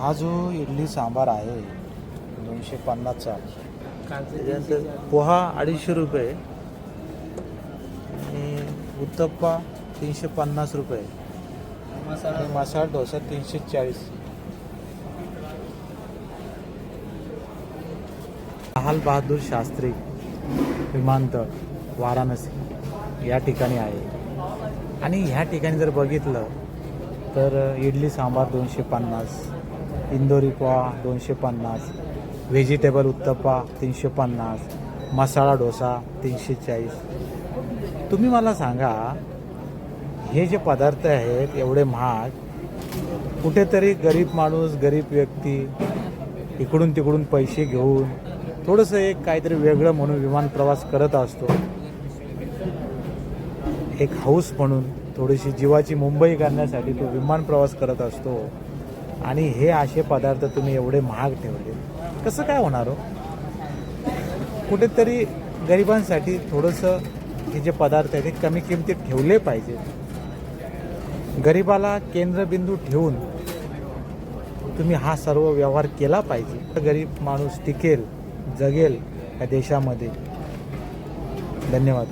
हा जो इडली सांबार आहे दोनशे पन्नासचा त्याच्यानंतर पोहा अडीचशे रुपये आणि उत्तप्पा तीनशे पन्नास रुपये. आणि मसाला डोसा तीनशे चाळीस. लाल बहादूर शास्त्री विमानतळ वाराणसी या ठिकाणी आहे. आणि ह्या ठिकाणी जर बघितलं तर इडली सांबार दोनशे पन्नास इंदोरी पोहा दोनशे पन्नास व्हेजिटेबल उत्तप्पा तीनशे पन्नास मसाला डोसा तीनशे चाळीस. तुम्ही मला सांगा हे जे पदार्थ आहेत एवढे महाग कुठेतरी गरीब माणूस गरीब व्यक्ती इकडून तिकडून पैसे घेऊन थोडंसं एक काहीतरी वेगळं म्हणून विमान प्रवास करत असतो. एक हाऊस म्हणून थोडीशी जीवाची मुंबई करण्यासाठी तो विमान प्रवास करत असतो. आणि हे असे पदार्थ तुम्ही एवढे महाग ठेवले. कसं काय होणार हो? कुठेतरी गरिबांसाठी थोडंसं हे जे पदार्थ आहे ते कमी किमतीत ठेवले पाहिजे. गरिबाला केंद्रबिंदू ठेवून तुम्ही हा सर्व व्यवहार केला पाहिजे. गरीब माणूस टिकेल जगेल या देशामध्ये. धन्यवाद.